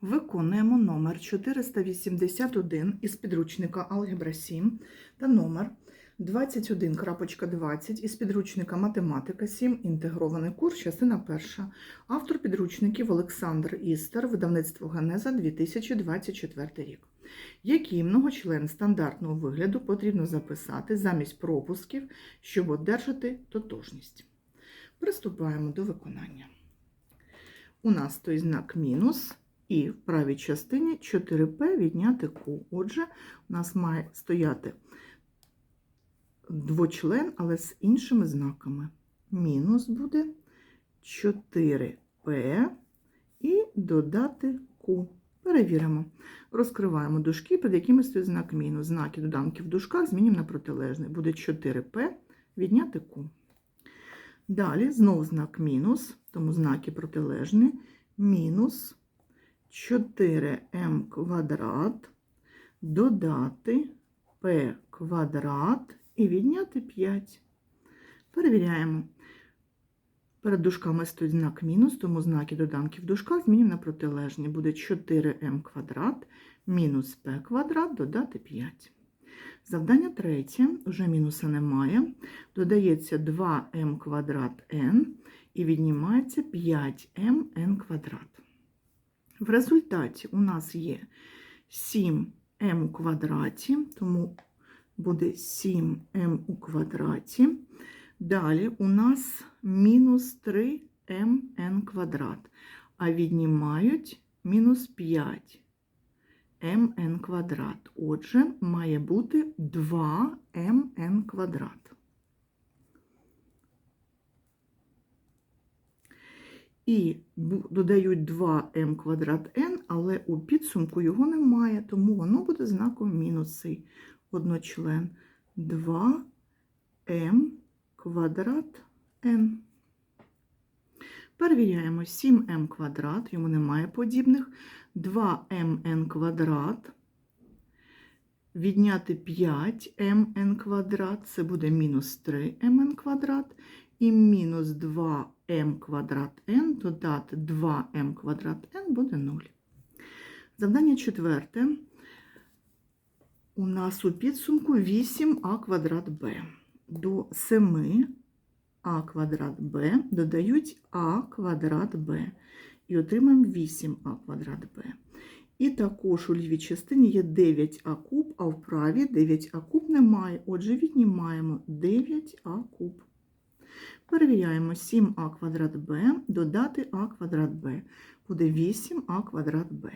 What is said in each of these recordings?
Виконуємо номер 481 із підручника Алгебра 7 та номер 21.20 із підручника Математика 7. Інтегрований курс, частина перша. Автор підручників Олександр Істер, видавництво Генеза 2024 рік. Який многочлен стандартного вигляду потрібно записати замість пропусків, щоб одержати тотожність? Приступаємо до виконання. У нас той знак мінус. І в правій частині 4P відняти Q. Отже, у нас має стояти двочлен, але з іншими знаками. Мінус буде 4P і додати Q. Перевіримо. Розкриваємо дужки, під якими стоїть знак мінус. Знаки доданки в дужках змінюємо на протилежний. Буде 4P відняти Q. Далі знову знак мінус, тому знаки протилежні. Мінус 4m квадрат, додати p квадрат і відняти 5. Перевіряємо. Перед дужками стоїть знак мінус, тому знаки доданки в дужках змінюємо на протилежні. Буде 4m квадрат мінус p квадрат додати 5. Завдання третє, вже мінуса немає. Додається 2m квадрат n і віднімається 5mn квадрат. В результаті у нас є 7m у квадраті, тому буде 7m у квадраті. Далі у нас мінус 3mn квадрат, а віднімають мінус 5mn квадрат. Отже, має бути 2mn квадрат. І додають 2m квадрат n, але у підсумку його немає, тому воно буде знаком мінуси. Одночлен 2m квадрат n. Перевіряємо 7m квадрат, йому немає подібних. 2mn квадрат. Відняти 5mn квадрат, це буде мінус 3mn квадрат. І мінус 2m квадрат n додати 2m квадрат n буде 0. Завдання четверте. У нас у підсумку 8а квадрат b. До 7а квадрат b додають а квадрат b. І отримаємо 8а квадрат b. І також у лівій частині є 9а куб, а в правій 9а куб немає. Отже, віднімаємо 9а куб. Перевіряємо 7а квадрат b, додати а квадрат b. Буде 8а квадрат b.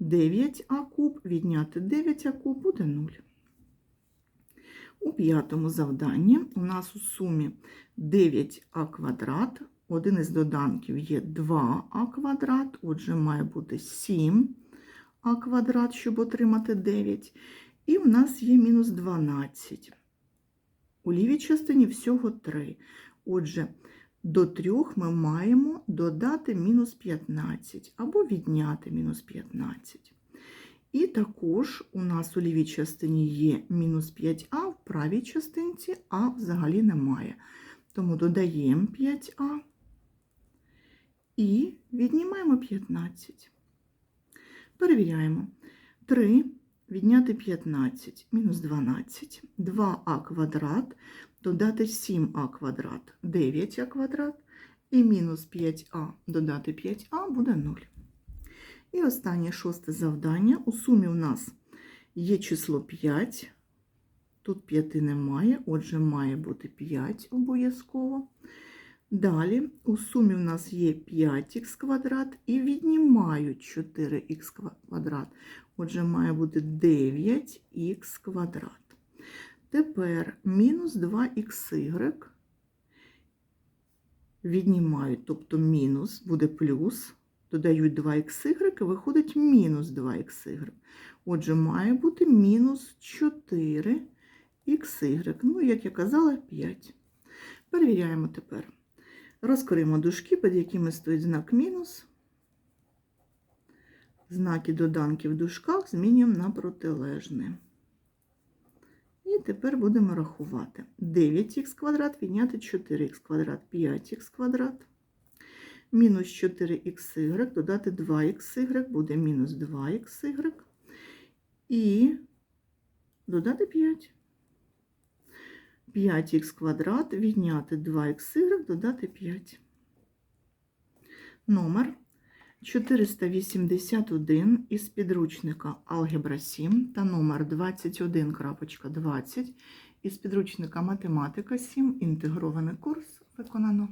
9а куб, відняти 9а куб буде 0. У п'ятому завданні у нас у сумі 9а квадрат. Один із доданків є 2а квадрат, отже, має бути 7а квадрат, щоб отримати 9. І в нас є мінус 12. У лівій частині всього 3. Отже, до 3 ми маємо додати мінус 15 або відняти мінус 15. І також у нас у лівій частині є мінус 5а, в правій частинці а взагалі немає. Тому додаємо 5а і віднімаємо 15. Перевіряємо. 3 відняти 15 мінус 12, 2а квадрат, додати 7а квадрат, 9а квадрат, і мінус 5а додати 5а буде 0. І останнє шосте завдання. У сумі у нас є число 5. Тут 5 немає, отже, має бути 5 обов'язково. Далі у сумі у нас є 5х квадрат і віднімають 4х квадрат. Отже, має бути 9х квадрат. Тепер мінус 2х віднімають, тобто мінус буде плюс, додають 2х і виходить мінус 2х. Отже, має бути мінус 4х. Ну, як я казала, 5. Перевіряємо тепер. Розкриємо дужки, під якими стоїть знак мінус. Знаки доданки в дужках змінюємо на протилежне. І тепер будемо рахувати. 9х квадрат відняти 4х квадрат, 5х квадрат. Мінус 4xy додати 2xy буде мінус 2xy. І додати 5. 5х квадрат відняти 2х, додати 5. Номер 481 із підручника Алгебра 7 та номер 21.20 із підручника Математика 7. Інтегрований курс виконано.